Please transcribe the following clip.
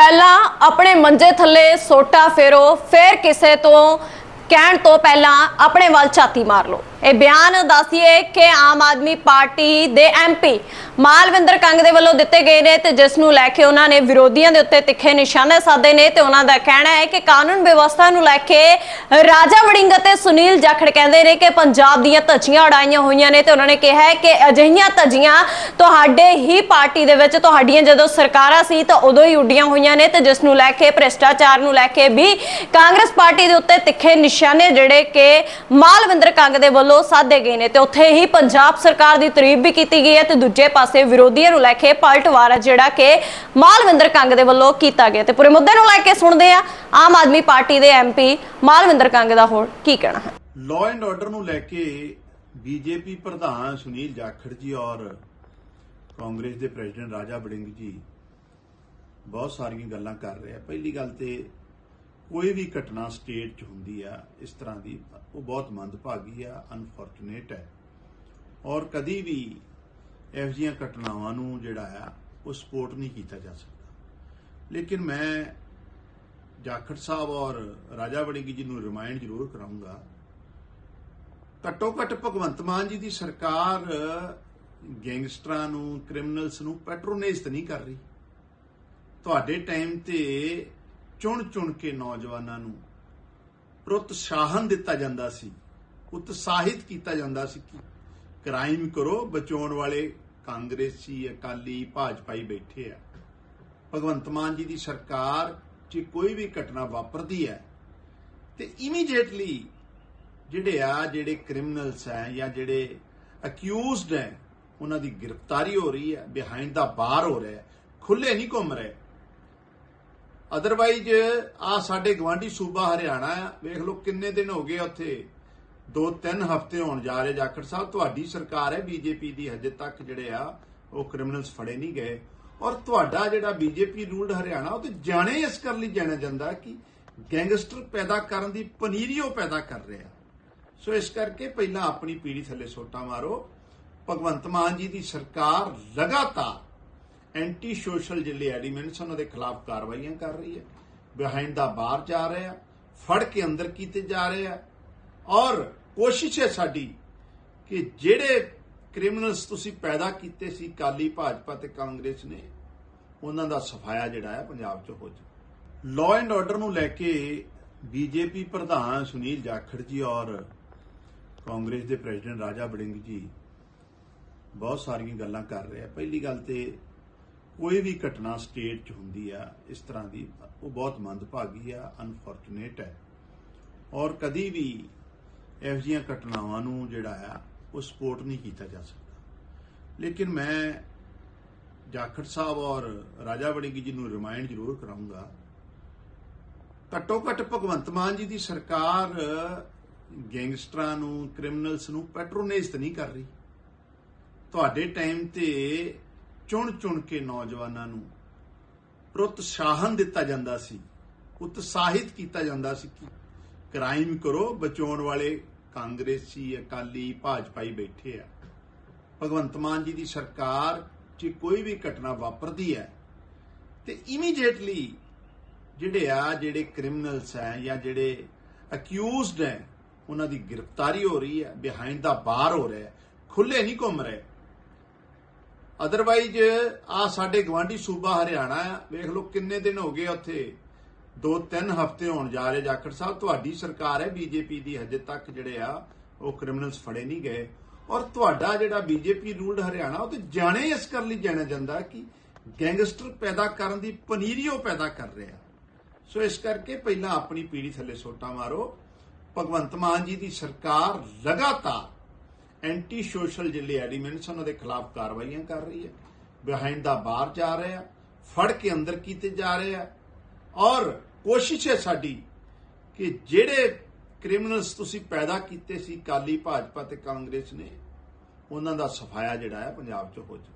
ਪਹਿਲਾਂ ਆਪਣੇ ਮੰਜੇ ਥੱਲੇ ਸੋਟਾ ਫੇਰੋ, ਫਿਰ ਕਿਸੇ ਤੋਂ ਕਹਿਣ ਤੋਂ ਪਹਿਲਾਂ ਆਪਣੇ ਵੱਲ ਛਾਤੀ ਮਾਰ ਲਓ। ਇਹ ਬਿਆਨ ਦੱਸਿਏ ਕਿ ਆਮ ਆਦਮੀ ਪਾਰਟੀ ਦੇ ਐਮਪੀ ਮਾਲਵਿੰਦਰ ਕੰਗ ਦੇ ਵੱਲੋਂ ਦਿੱਤੇ ਗਏ ਨੇ ਤੇ ਜਿਸ ਨੂੰ ਲੈ ਕੇ ਉਹਨਾਂ ਨੇ ਵਿਰੋਧੀਆਂ ਦੇ ਉੱਤੇ ਤਿੱਖੇ ਨਿਸ਼ਾਨੇ ਸਾਧੇ ਨੇ ਤੇ ਉਹਨਾਂ ਦਾ ਕਹਿਣਾ ਹੈ ਕਿ ਕਾਨੂੰਨ ਵਿਵਸਥਾ ਨੂੰ ਲੈ ਕੇ ਰਾਜਾ ਵੜਿੰਗ ਅਤੇ ਸੁਨੀਲ ਜਾਖੜ ਕਹਿੰਦੇ ਨੇ ਕਿ ਪੰਜਾਬ ਦੀਆਂ ਧੱਜੀਆਂ ਉਡਾਈਆਂ ਹੋਈਆਂ ਨੇ ਤੇ ਉਹਨਾਂ ਨੇ ਕਿਹਾ ਹੈ ਕਿ ਅਜਿਹੀਆਂ ਧੱਜੀਆਂ ਤੁਹਾਡੇ ਹੀ ਪਾਰਟੀ ਦੇ ਵਿੱਚ ਤੁਹਾਡੀਆਂ ਜਦੋਂ ਸਰਕਾਰਾਂ ਸੀ ਤਾਂ ਉਦੋਂ ਹੀ ਉੱਡੀਆਂ ਹੋਈਆਂ ਨੇ ਤੇ ਜਿਸ ਨੂੰ ਲੈ ਕੇ ਭ੍ਰਿਸ਼ਟਾਚਾਰ ਨੂੰ ਲੈ ਕੇ ਵੀ ਕਾਂਗਰਸ ਪਾਰਟੀ ਦੇ ਉੱਤੇ ਤਿੱਖੇ ਨਿਸ਼ਾਨੇ ਜਿਹੜੇ ਕਿ ਮਾਲਵਿੰਦਰ ਕੰਗ ਦੇ ਵੱਲੋਂ ਸਾਧੇ ਗਏ ਨੇ ਤੇ ਉੱਥੇ ਹੀ ਪੰਜਾਬ ਸਰਕਾਰ ਦੀ ਤਾਰੀਫ ਵੀ ਕੀਤੀ ਗਈ ਹੈ ਤੇ ਦੂਜੇ ਪਾਸੇ ਵਿਰੋਧੀਆਂ ਨੂੰ ਲੈ ਕੇ ਪਲਟਵਾਰ ਜਿਹੜਾ ਕਿ ਮਾਲਵਿੰਦਰ ਕੰਗ ਦੇ ਵੱਲੋਂ ਕੀਤਾ ਗਿਆ ਤੇ ਪੂਰੇ ਮੁੱਦੇ ਨੂੰ ਲੈ ਕੇ ਸੁਣਦੇ ਆ ਆਮ ਆਦਮੀ ਪਾਰਟੀ ਦੇ ਐਮਪੀ ਮਾਲਵਿੰਦਰ ਕੰਗ ਦਾ ਹੋਰ ਕੀ ਕਹਿਣਾ ਹੈ। ਲਾਅ ਐਂਡ ਆਰਡਰ ਨੂੰ ਲੈ ਕੇ ਬੀਜੇਪੀ ਪ੍ਰਧਾਨ ਸੁਨੀਲ ਜਾਖੜ ਜੀ ਔਰ ਕਾਂਗਰਸ ਦੇ ਪ੍ਰੈਜ਼ੀਡੈਂਟ ਰਾਜਾ ਬੜਿੰਗ ਜੀ ਬਹੁਤ ਸਾਰੀਆਂ ਗੱਲਾਂ ਕਰ ਰਹੇ ਆ। ਪਹਿਲੀ ਗੱਲ ਤੇ ਕੋਈ ਵੀ ਘਟਨਾ ਸਟੇਟ 'ਚ ਹੁੰਦੀ ਆ, ਇਸ ਤਰ੍ਹਾਂ ਦੀ, ਉਹ ਬਹੁਤ ਮੰਦਭਾਗੀ ਆ ਅਨਫੋਰਚੂਨੇਟ ਹੈ। ਔਰ ਕਦੀ ਵੀ ਇਹੋ ਜਿਹੀਆਂ ਘਟਨਾਵਾਂ ਨੂੰ ਜਿਹੜਾ ਆ, ਉਹ ਸਪੋਰਟ ਨਹੀਂ ਕੀਤਾ ਜਾ ਸਕਦਾ। ਲੇਕਿਨ ਮੈਂ ਜਾਖੜ ਸਾਹਿਬ ਔਰ ਰਾਜਾ ਵੜਿੰਗੀ ਜੀ ਨੂੰ ਰਿਮਾਈਂਡ ਜ਼ਰੂਰ ਕਰਾਉਂਗਾ ਘੱਟੋ ਘੱਟ ਭਗਵੰਤ ਮਾਨ ਜੀ ਦੀ ਸਰਕਾਰ ਗੈਂਗਸਟਰਾਂ ਨੂੰ ਕ੍ਰਿਮੀਨਲਸ ਨੂੰ ਪੈਟਰੋਨੇਜ ਤਾਂ ਨਹੀਂ ਕਰ ਰਹੀ। ਤੁਹਾਡੇ ਟਾਈਮ ਤੇ ਚੁਣ ਚੁਣ ਕੇ ਨੌਜਵਾਨਾਂ ਨੂੰ ਪ੍ਰੋਤਸਾਹਨ ਦਿੱਤਾ ਜਾਂਦਾ ਸੀ, ਉਤਸ਼ਾਹਿਤ ਕੀਤਾ ਜਾਂਦਾ ਸੀ ਕਿ ਕ੍ਰਾਈਮ ਕਰੋ, ਬਚਾਉਣ ਵਾਲੇ ਕਾਂਗਰਸੀ, ਅਕਾਲੀ, ਭਾਜਪਾਈ ਬੈਠੇ ਆ। ਭਗਵੰਤ ਮਾਨ ਜੀ ਦੀ ਸਰਕਾਰ 'ਚ ਕੋਈ ਵੀ ਘਟਨਾ ਵਾਪਰਦੀ ਹੈ ਤੇ ਇਮੀਡੀਏਟਲੀ ਜਿਹੜੇ ਆ, ਜਿਹੜੇ ਕ੍ਰਿਮੀਨਲਸ ਹੈ ਜਾਂ ਜਿਹੜੇ ਅਕਿਊਜ਼ਡ ਹੈ, ਉਹਨਾਂ ਦੀ ਗ੍ਰਿਫਤਾਰੀ ਹੋ ਰਹੀ ਹੈ ਬਿਹਾਈਂਡ ਦਾ ਬਾਰ ਹੋ ਰਿਹਾ ਹੈ ਖੁੱਲੇ ਨਹੀਂ ਘੁੰਮ ਰਹੇ। ਅਦਰਵਾਈਜ਼ ਆ ਸਾਡੇ ਗਵਾਂਢੀ ਸੂਬਾ ਹਰਿਆਣਾ ਆ। ਵੇਖ ਲਓ ਕਿੰਨੇ ਦਿਨ ਹੋ ਗਏ ਉੱਥੇ। ਦੋ ਤਿੰਨ ਹਫ਼ਤੇ ਹੋਣ ਜਾ ਰਹੇ ਜਾਖੜ ਸਾਹਿਬ। ਤੁਹਾਡੀ ਸਰਕਾਰ ਹੈ ਬੀਜੇਪੀ ਦੀ ਹਜੇ ਤੱਕ ਜਿਹੜੇ ਆ, ਉਹ ਕ੍ਰਿਮੀਨਲਸ ਫੜੇ ਨਹੀਂ ਗਏ। ਔਰ ਤੁਹਾਡਾ ਜਿਹੜਾ ਬੀਜੇਪੀ ਰੂਲਡ ਹਰਿਆਣਾ, ਉਹ ਤੇ ਜਾਣੇ ਇਸ ਕਰ ਲਈ ਜਾਣਿਆ ਜਾਂਦਾ ਕਿ ਗੈਂਗਸਟਰ ਪੈਦਾ ਕਰਨ ਦੀ ਪਨੀਰੀ ਉਹ ਪੈਦਾ ਕਰ ਰਿਹਾ। ਸੋ ਇਸ ਕਰਕੇ ਪਹਿਲਾਂ ਆਪਣੀ ਪੀੜੀ ਥੱਲੇ ਸੋਟਾ ਮਾਰੋ। ਭਗਵੰਤ ਮਾਨ ਜੀ ਦੀ ਸਰਕਾਰ ਲਗਾਤਾਰ ਐਂਟੀ ਸੋਸ਼ਲ ਜਿਹੜੇ ਐਲੀਮੈਂਟਸ ਉਹਨਾਂ ਦੇ ਖਿਲਾਫ ਕਾਰਵਾਈਆਂ ਕਰ ਰਹੀ ਹੈ। ਬਿਹਾਈਂਡ ਦਾ ਬਾਹਰ ਜਾ ਰਹੇ ਆ, ਫੜ ਕੇ ਅੰਦਰ ਕੀਤੇ ਜਾ ਰਹੇ ਆ। ਔਰ ਕੋਸ਼ਿਸ਼ ਹੈ ਸਾਡੀ ਕਿ ਜਿਹੜੇ ਕ੍ਰਿਮੀਨਲਸ ਤੁਸੀਂ ਪੈਦਾ ਕੀਤੇ ਸੀ ਕਾਲੀ ਭਾਜਪਾ ਤੇ ਕਾਂਗਰਸ ਨੇ, ਉਹਨਾਂ ਦਾ ਸਫਾਇਆ ਜਿਹੜਾ ਹੈ ਪੰਜਾਬ 'ਚ ਹੋ ਜਾ ਲਾਅ ਐਂਡ ਆਰਡਰ ਨੂੰ ਲੈ ਕੇ ਬੀਜੇਪੀ ਪ੍ਰਧਾਨ ਸੁਨੀਲ ਜਾਖੜ ਜੀ ਔਰ ਕਾਂਗਰਸ ਦੇ ਪ੍ਰੈਜ਼ੀਡੈਂਟ ਰਾਜਾ ਬੜਿੰਗ ਜੀ ਬਹੁਤ ਸਾਰੀਆਂ ਗੱਲਾਂ ਕਰ ਰਹੇ ਆ। ਪਹਿਲੀ ਗੱਲ ਤੇ ਕੋਈ ਵੀ ਘਟਨਾ ਸਟੇਟ 'ਚ ਹੁੰਦੀ ਆ, ਇਸ ਤਰ੍ਹਾਂ ਦੀ, ਉਹ ਬਹੁਤ ਮੰਦਭਾਗੀ ਆ ਅਨਫੋਰਚੂਨੇਟ ਹੈ ਔਰ ਕਦੀ ਵੀ ਇਹੋ ਜਿਹੀਆਂ ਘਟਨਾਵਾਂ ਨੂੰ ਜਿਹੜਾ ਆ, ਉਹ ਸਪੋਰਟ ਨਹੀਂ ਕੀਤਾ ਜਾ ਸਕਦਾ। ਲੇਕਿਨ ਮੈਂ ਜਾਖੜ ਸਾਹਿਬ ਔਰ ਰਾਜਾ ਵੜਿੰਗੀ ਜੀ ਨੂੰ ਰਿਮਾਈਂਡ ਜ਼ਰੂਰ ਕਰਾਉਂਗਾ ਘੱਟੋ ਘੱਟ ਭਗਵੰਤ ਮਾਨ ਜੀ ਦੀ ਸਰਕਾਰ ਗੈਂਗਸਟਰਾਂ ਨੂੰ ਕ੍ਰਿਮੀਨਲਸ ਨੂੰ ਪੈਟਰੋਨੇਜ ਤਾਂ ਨਹੀਂ ਕਰ ਰਹੀ। ਤੁਹਾਡੇ ਟਾਈਮ ਤੇ ਚੁਣ ਚੁਣ ਕੇ ਨੌਜਵਾਨਾਂ ਨੂੰ ਪ੍ਰੋਤਸਾਹਨ ਦਿੱਤਾ ਜਾਂਦਾ ਸੀ, ਉਤਸ਼ਾਹਿਤ ਕੀਤਾ ਜਾਂਦਾ ਸੀ ਕਿ ਕ੍ਰਾਈਮ ਕਰੋ, ਬਚਾਉਣ ਵਾਲੇ ਕਾਂਗਰਸੀ, ਅਕਾਲੀ, ਭਾਜਪਾਈ ਬੈਠੇ ਆ। ਭਗਵੰਤ ਮਾਨ ਜੀ ਦੀ ਸਰਕਾਰ 'ਚ ਕੋਈ ਵੀ ਘਟਨਾ ਵਾਪਰਦੀ ਹੈ ਤੇ ਇਮੀਡੀਏਟਲੀ ਜਿਹੜੇ ਆ, ਜਿਹੜੇ ਕ੍ਰਿਮੀਨਲਸ ਹੈ ਜਾਂ ਜਿਹੜੇ ਅਕਿਊਜ਼ਡ ਹੈ, ਉਹਨਾਂ ਦੀ ਗ੍ਰਿਫਤਾਰੀ ਹੋ ਰਹੀ ਹੈ ਬਿਹਾਈਂਡ ਦਾ ਬਾਰ ਹੋ ਰਿਹਾ ਹੈ ਖੁੱਲੇ ਨਹੀਂ ਘੁੰਮ ਰਹੇ। ਅਦਰਵਾਈਜ਼ ਆ ਸਾਡੇ ਗਵਾਂਢੀ ਸੂਬਾ ਹਰਿਆਣਾ ਆ। ਵੇਖ ਲਓ ਕਿੰਨੇ ਦਿਨ ਹੋ ਗਏ ਉੱਥੇ। ਦੋ ਤਿੰਨ ਹਫ਼ਤੇ ਹੋਣ ਜਾ ਰਹੇ ਜਾਖੜ ਸਾਹਿਬ। ਤੁਹਾਡੀ ਸਰਕਾਰ ਹੈ ਬੀਜੇਪੀ ਦੀ, ਹਜੇ ਤੱਕ ਜਿਹੜੇ ਆ, ਉਹ ਕ੍ਰਿਮੀਨਲਸ ਫੜੇ ਨਹੀਂ ਗਏ। ਔਰ ਤੁਹਾਡਾ ਜਿਹੜਾ ਬੀਜੇਪੀ ਰੂਲਡ ਹਰਿਆਣਾ, ਉਹ ਤੇ ਜਾਣੇ ਇਸ ਕਰ ਲਈ ਜਾਣਿਆ ਜਾਂਦਾ ਕਿ ਗੈਂਗਸਟਰ ਪੈਦਾ ਕਰਨ ਦੀ ਪਨੀਰੀ ਉਹ ਪੈਦਾ ਕਰ ਰਿਹਾ। ਸੋ ਇਸ ਕਰਕੇ ਪਹਿਲਾਂ ਆਪਣੀ ਪੀੜੀ ਥੱਲੇ ਸੋਟਾ ਮਾਰੋ। ਭਗਵੰਤ ਮਾਨ ਜੀ ਦੀ ਸਰਕਾਰ ਲਗਾਤਾਰ ਐਂਟੀ ਸੋਸ਼ਲ ਜਿਹੜੇ ਐਲੀਮੈਂਟਸ ਉਹਨਾਂ ਦੇ ਖਿਲਾਫ ਕਾਰਵਾਈਆਂ ਕਰ ਰਹੀ ਹੈ। ਬਿਹਾਈਂਡ ਦਾ ਬਾਹਰ ਜਾ ਰਹੇ ਆ, ਫੜ ਕੇ ਅੰਦਰ ਕੀਤੇ ਜਾ ਰਹੇ ਆ। ਔਰ ਕੋਸ਼ਿਸ਼ ਹੈ ਸਾਡੀ ਕਿ ਜਿਹੜੇ ਕ੍ਰਿਮੀਨਲਸ ਤੁਸੀਂ ਪੈਦਾ ਕੀਤੇ ਸੀ ਕਾਲੀ ਭਾਜਪਾ ਤੇ ਕਾਂਗਰਸ ਨੇ, ਉਹਨਾਂ ਦਾ ਸਫਾਇਆ ਜਿਹੜਾ ਹੈ ਪੰਜਾਬ 'ਚ ਹੋ ਜਾ